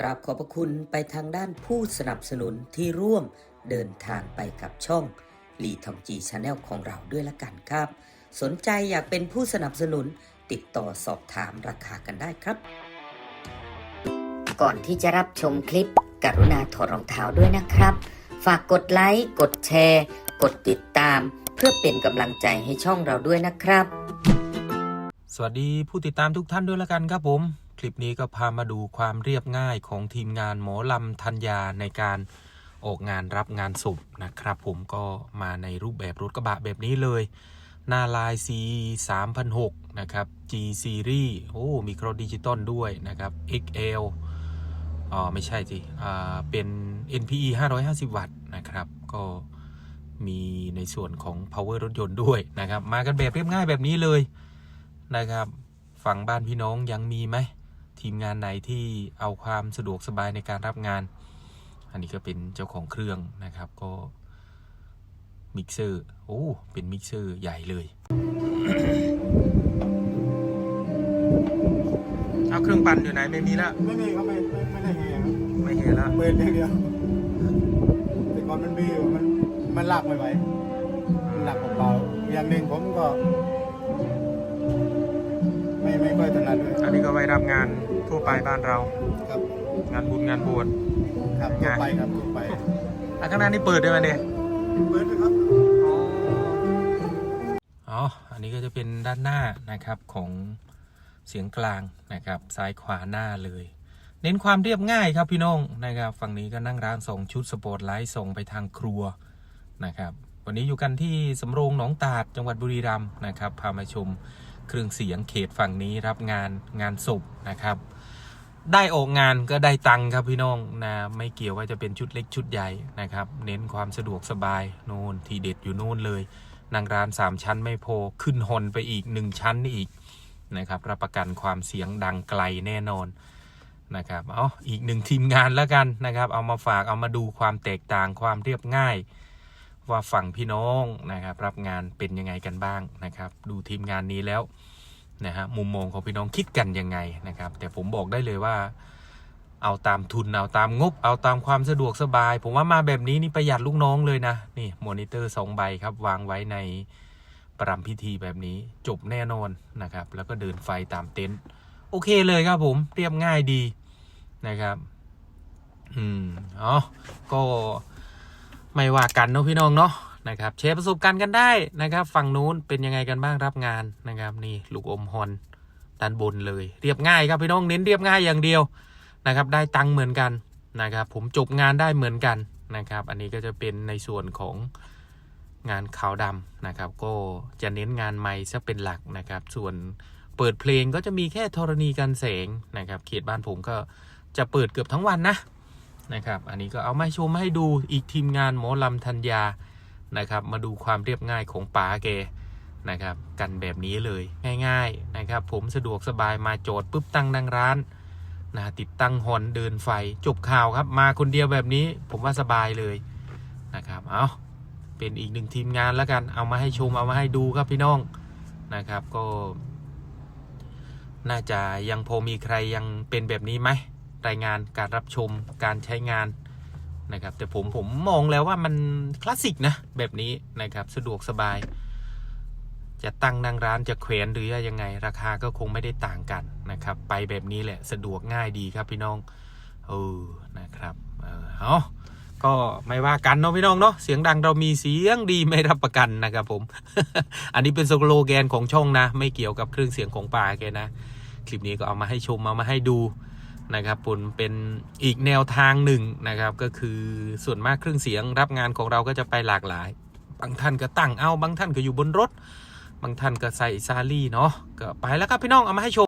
กราบขอบพระคุณไปทางด้านผู้สนับสนุนที่ร่วมเดินทางไปกับช่องลีทองจีชาแนลของเราด้วยละกันครับ สนใจอยากเป็นผู้สนับสนุนติดต่อสอบถามราคากันได้ครับ ก่อนที่จะรับชมคลิป กรุณาถอดรองเท้าด้วยนะครับ ฝากกดไลค์ กดแชร์ กดติดตาม เพื่อเป็นกำลังใจให้ช่องเราด้วยนะครับ สวัสดีผู้ติดตามทุกท่านด้วยละกันครับผม คลิปนี้ก็พามาดูความเรียบง่ายของทีมงานหมอลำธัญญาในการออกงานรับงานศพนะครับ ผมก็มาในรูปแบบรถกระบะแบบนี้เลย หน้าลาย C 3 0 0นะครับ G Series โอ้มีครอดิจิตอลด้วยนะครับ XL อ๋อไม่ใช่สิอ่าเป็น NPE 550 วัตต์นะครับ ก็มีในส่วนของ power รถยนต์ด้วยนะครับ มากันแบบเรียบง่ายแบบนี้เลยนะครับ ฝั่งบ้านพี่น้องยังมีไหม ทีมงานไหนที่เอาความสะดวกสบายในการรับงาน อันนี้ก็เป็นเจ้าของเครื่องนะครับก็มิกเซอร์โอ้เป็นมิกเซอร์ใหญ่เลย เอาเครื่องปั่นอยู่ไหนไม่มีละไม่มีครับไม่ไม่ไม่ได้แห่ครับไม่เห็นละเปิดอย่างเดียวแต่ก่อนมันมีอยู่มันมันลากไม่ไหวมันหนักเบาๆอย่างหนึ่งผมก็ ไม่ไม่ค่อยถนัดด้วยอันนี้ก็ไว้รับงานทั่วไปบ้านเรา ครับงานบุญงานบวช ครับทั่วไปครับทั่วไปอะข้างหน้านี่เปิดด้วยไหมเนี่ยเปิดนะครับอ๋ออันนี้ก็จะเป็นด้านหน้านะครับของเสียงกลางนะครับซ้ายขวาหน้าเลย เน้นความเรียบง่ายครับพี่น้องนะครับฝั่งนี้ก็นั่งร้านส่งชุดสปอร์ตไลท์ส่งไปทางครัวนะครับวันนี้อยู่กันที่สำโรงหนองตาดจังหวัดบุรีรัมย์นะครับพามาชม เครื่องเสียงเขตฝั่งนี้รับงานงานศพนะครับ ได้ออกงานก็ได้ตังค์ครับพี่น้องนะไม่เกี่ยวว่าจะเป็นชุดเล็กชุดใหญ่นะครับ เน้นความสะดวกสบายโน่นทีเด็ดอยู่โน่นเลยนั่งร้าน 3 ชั้นไม่พอขึ้นฮอนไปอีก 1 ชั้นนี่อีกนะครับรับประกันความเสียงดังไกลแน่นอนนะครับเอาอีกหนึ่งทีมงานแล้วกันนะครับ เอามาฝากเอามาดูความแตกต่างความเรียบง่าย ว่าฝั่งพี่น้องนะครับ รับงานเป็นยังไงกันบ้างนะครับ ดูทีมงานนี้แล้วนะฮะมุมมองของพี่น้องคิดกันยังไงนะครับ แต่ผมบอกได้เลยว่า เอาตามทุนเอาตามงบ เอาตามความสะดวกสบาย ผมว่ามาแบบนี้นี่ประหยัดลูกน้องเลยนะนี่มอนิเตอร์สองใบครับ วางไว้ในประรำพิธีแบบนี้จบแน่นอนนะครับ แล้วก็เดินไฟตามเต็นท์โอเคเลยครับผมเรียบง่ายดีนะครับ อืมอ๋อก็ ไม่ว่ากันเนาะพี่น้องเนาะนะครับแชร์ประสบการณ์กันได้นะครับ ฝั่งนู้นเป็นยังไงกันบ้างรับงานนะครับนี่ลูกอมฮอนด้านบนเลย เรียบง่ายครับพี่น้องเน้นเรียบง่ายอย่างเดียวนะครับ ได้ตังค์เหมือนกันนะครับ ผมจบงานได้เหมือนกันนะครับ อันนี้ก็จะเป็นในส่วนของงานขาวดำนะครับ ก็จะเน้นงานไม้ซะเป็นหลักนะครับ ส่วนเปิดเพลงก็จะมีแค่ธรณีกันแสงนะครับ เขตบ้านผมก็จะเปิดเกือบทั้งวันนะ นะครับ อันนี้ก็เอามาชมให้ดูอีกทีมงานหมอลำธัญญานะครับ มาดูความเรียบง่ายของป๋าแกนะครับ กันแบบนี้เลยง่าย ๆนะครับ ผมสะดวกสบายมาโจทย์ปุ๊บตั้งดังร้านนะติดตั้งฮอนเดินไฟจบข่าวครับ มาคนเดียวแบบนี้ผมว่าสบายเลยนะครับเอาเป็นอีกหนึ่งทีมงานแล้วกันเอามาให้ชมเอามาให้ดูครับพี่น้องนะครับก็ น่าจะยังพอมีใครยังเป็นแบบนี้ไหม รายงานการรับชมการใช้งานนะครับ แต่ผมผมมองแล้วว่ามันคลาสสิกนะแบบนี้นะครับสะดวกสบาย จะตั้งนั่งร้านจะแขวนหรือยังไง ราคาก็คงไม่ได้ต่างกันนะครับ ไปแบบนี้แหละสะดวกง่ายดีครับพี่น้องเออนะครับเออเอาก็ไม่ว่ากันเนาะพี่น้องเนาะเสียงดังเรามีเสียงดีไม่รับประกันนะครับผม อันนี้เป็นสโลแกนของช่องนะ ไม่เกี่ยวกับเครื่องเสียงของป่าแกนะ คลิปนี้ก็เอามาให้ชมเอามาให้ดู นะครับผลเป็นอีกแนวทางหนึ่งนะครับ ก็คือส่วนมากเครื่องเสียงรับงานของเราก็จะไปหลากหลาย บางท่านก็ตั้งเอาบางท่านก็อยู่บนรถ บางท่านก็ใส่ซาลี่เนาะก็ไปแล้วครับพี่น้องเอามาให้ชม